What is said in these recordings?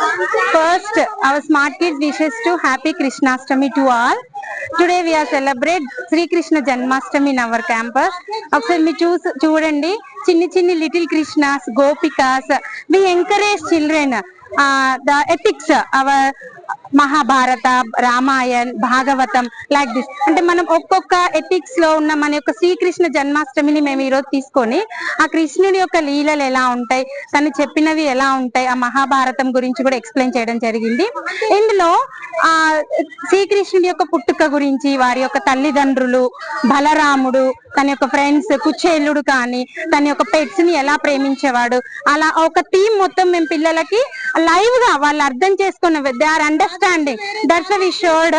First, our Smart Kids wishes to happy Krishnastami to all. Today we are celebrate Sri Krishna Janmashtami in our campus. ఒకసారి మీరు చూసి చూడండి చిన్ని చిన్ని little Krishnas gopikas we encourage children the ethics our Mahabharata Ramayan Bhagavatam like this అంటే మనం ఒక్కొక్క ఎథిక్స్లో ఉన్న మన యొక్క శ్రీకృష్ణ జన్మాష్టమిని మేము ఈరోజు తీసుకొని ఆ కృష్ణుడి యొక్క లీలలు ఎలా ఉంటాయి తను చెప్పినవి ఎలా ఉంటాయి ఆ మహాభారతం గురించి కూడా ఎక్స్ప్లెయిన్ చేయడం జరిగింది. ఇందులో ఆ శ్రీకృష్ణుడి యొక్క పుట్టుక గురించి వారి యొక్క తల్లిదండ్రులు బలరాముడు తన యొక్క ఫ్రెండ్స్ కుచేలుడు కానీ తన యొక్క పెట్స్ని ఎలా ప్రేమించేవాడు అలా ఒక థీమ్ మొత్తం మేము పిల్లలకి లైవ్గా వాళ్ళు అర్థం చేసుకున్న they are understanding that's we showed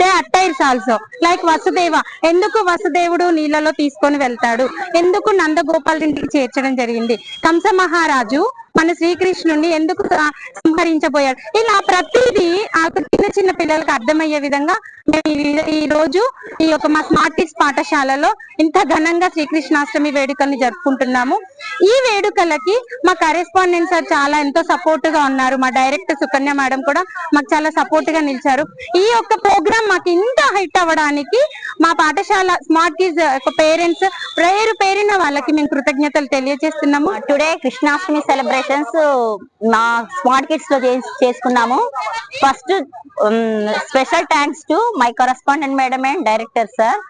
they attires also like Vasudeva ఎందుకు వసుదేవుడు నీళ్ళలో తీసుకొని వెళ్తాడు? ఎందుకు నందగోపాల్ ఇంటికి చేర్చడం జరిగింది? కంస మహారాజు మన శ్రీకృష్ణుడిని ఎందుకు సంహరించబోయాడు? ఇలా ప్రతిదీ ఆ చిన్న చిన్న పిల్లలకు అర్థమయ్యే విధంగా మేము ఈ- రోజు ఈ యొక్క మా స్మార్ట్ పాఠశాలలో ఇంత ఘనంగా శ్రీకృష్ణాష్టమి వేడుకల్ని జరుపుకుంటున్నాము. ఈ వేడుకలకి మా కరెస్పాండెంట్ సార్ చాలా ఎంతో సపోర్ట్గా ఉన్నారు. మా డైరెక్టర్ సుకన్య మేడం కూడా మాకు చాలా సపోర్ట్గా నిలిచారు. ఈ యొక్క ప్రోగ్రామ్ మాకు ఇంత హైట్ అవ్వడానికి మా పాఠశాల స్మార్ట్ కిడ్స్ పేరెంట్స్ పేరు పేరిన వాళ్ళకి మేము కృతజ్ఞతలు తెలియజేస్తున్నాము. టుడే కృష్ణాష్టమి సెషన్స్ మా స్మార్ట్ కిడ్స్లో చేసుకున్నాము. First special thanks to my correspondent madam and director sir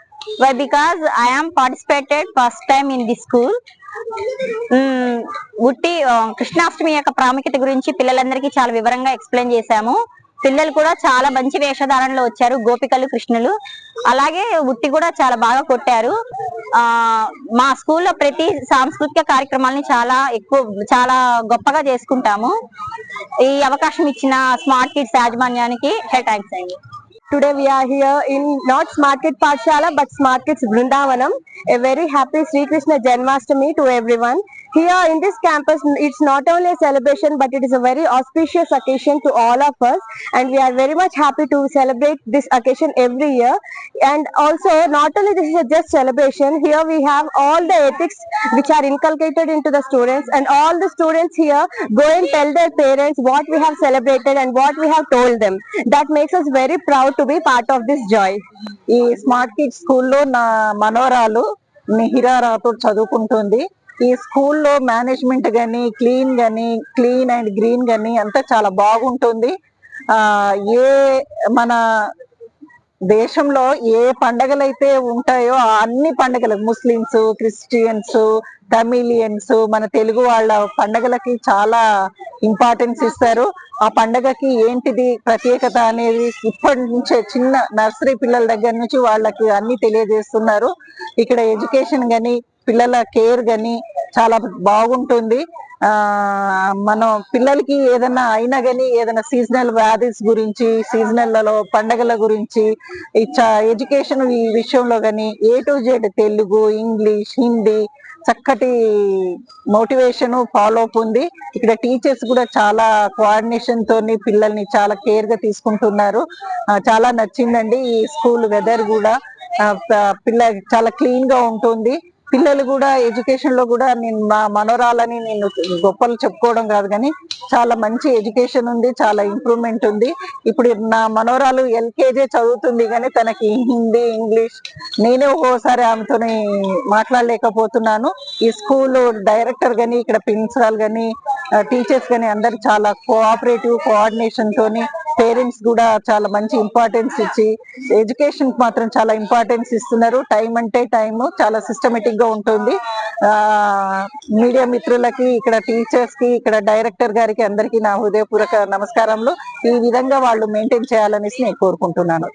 why because I am participated first time in the school ఉట్టి um, కృష్ణాష్టమి యొక్క ప్రాముఖ్యత గురించి పిల్లలందరికీ చాలా వివరంగా ఎక్స్ప్లెయిన్ చేశాము. పిల్లలు కూడా చాలా మంచి వేషధారణలో వచ్చారు గోపికలు కృష్ణులు అలాగే ఉట్టి కూడా చాలా బాగా కొట్టారు ఆ మా స్కూల్లో ప్రతి సాంస్కృతిక కార్యక్రమాలని చాలా ఎక్కువ చాలా గొప్పగా చేసుకుంటాము ఈ అవకాశం ఇచ్చిన స్మార్ట్ కిడ్స్ యాజమాన్యానికి థ్యాంక్స్ అండి Today we are here in not Smart Kids Pathshala but Smart Kids Vrindavanam. A very happy Sri Krishna Janmashtami to everyone. Here in this campus, it's not only a celebration but it is a very auspicious occasion to all of us and we are very much happy to celebrate this occasion every year. And also not only this is just celebration, here we have all the ethics which are inculcated into the students and all the students here go and tell their parents what we have celebrated and what we have told them. That makes us very proud to be part of this joy. ఈ smart kids స్కూల్లో నా మనోరాలు మిహిరా రాథోడ్ చదువుకుంటుంది ఈ స్కూల్లో management కానీ clean కానీ clean and green కానీ అంతా చాలా బాగుంటుంది. ఏ మన దేశంలో ఏ పండగలైతే ఉంటాయో అన్ని పండగలు ముస్లిమ్స్ క్రిస్టియన్స్ తమిళియన్స్ మన తెలుగు వాళ్ళ పండగలకి చాలా ఇంపార్టెన్స్ ఇస్తారు. ఆ పండగకి ఏంటిది ప్రత్యేకత అనేది ఇప్పటి నుంచే చిన్న నర్సరీ పిల్లల దగ్గర నుంచి వాళ్ళకి అన్ని తెలియజేస్తున్నారు. ఇక్కడ ఎడ్యుకేషన్ కానీ పిల్లల కేర్ కానీ చాలా బాగుంటుంది. మనం పిల్లలకి ఏదైనా అయినా కానీ ఏదైనా సీజనల్ వ్యాధిస్ గురించి సీజనల్లలో పండగల గురించి ఎడ్యుకేషన్ ఈ విషయంలో కానీ A to Z Telugu English Hindi చక్కటి మోటివేషన్ ఫాలో అప్ ఉంది. ఇక్కడ టీచర్స్ కూడా చాలా కోఆర్డినేషన్ తోని పిల్లల్ని చాలా కేర్గా తీసుకుంటున్నారు. చాలా నచ్చిందండి ఈ స్కూల్ వెదర్ కూడా. పిల్ల చాలా క్లీన్గా ఉంటుంది. పిల్లలు కూడా ఎడ్యుకేషన్లో కూడా నేను మా మనోరాలని నేను గొప్పలు చెప్పుకోవడం కాదు కానీ చాలా మంచి ఎడ్యుకేషన్ ఉంది చాలా ఇంప్రూవ్మెంట్ ఉంది. ఇప్పుడు నా మనోరాలు ఎల్కేజీ చదువుతుంది కానీ తనకి హిందీ ఇంగ్లీష్ నేనే ఒక్కోసారి ఆమెతోని మాట్లాడలేకపోతున్నాను. ఈ స్కూల్ డైరెక్టర్ కానీ ఇక్కడ ప్రిన్సిపాల్ కానీ టీచర్స్ కానీ అందరు చాలా కోఆపరేటివ్ కోఆర్డినేషన్ తోని పేరెంట్స్ కూడా చాలా మంచి ఇంపార్టెన్స్ ఇచ్చి ఎడ్యుకేషన్ మాత్రం చాలా ఇంపార్టెన్స్ ఇస్తున్నారు. టైం అంటే టైం చాలా సిస్టమేటిక్ గా ఉంటుంది. ఆ మీడియా మిత్రులకి ఇక్కడ టీచర్స్కి ఇక్కడ డైరెక్టర్ గారికి అందరికీ నా హృదయపూర్వక నమస్కారములు. ఈ విధంగా వాళ్ళు మెయింటైన్ చేయాలనేసి నేను కోరుకుంటున్నాను.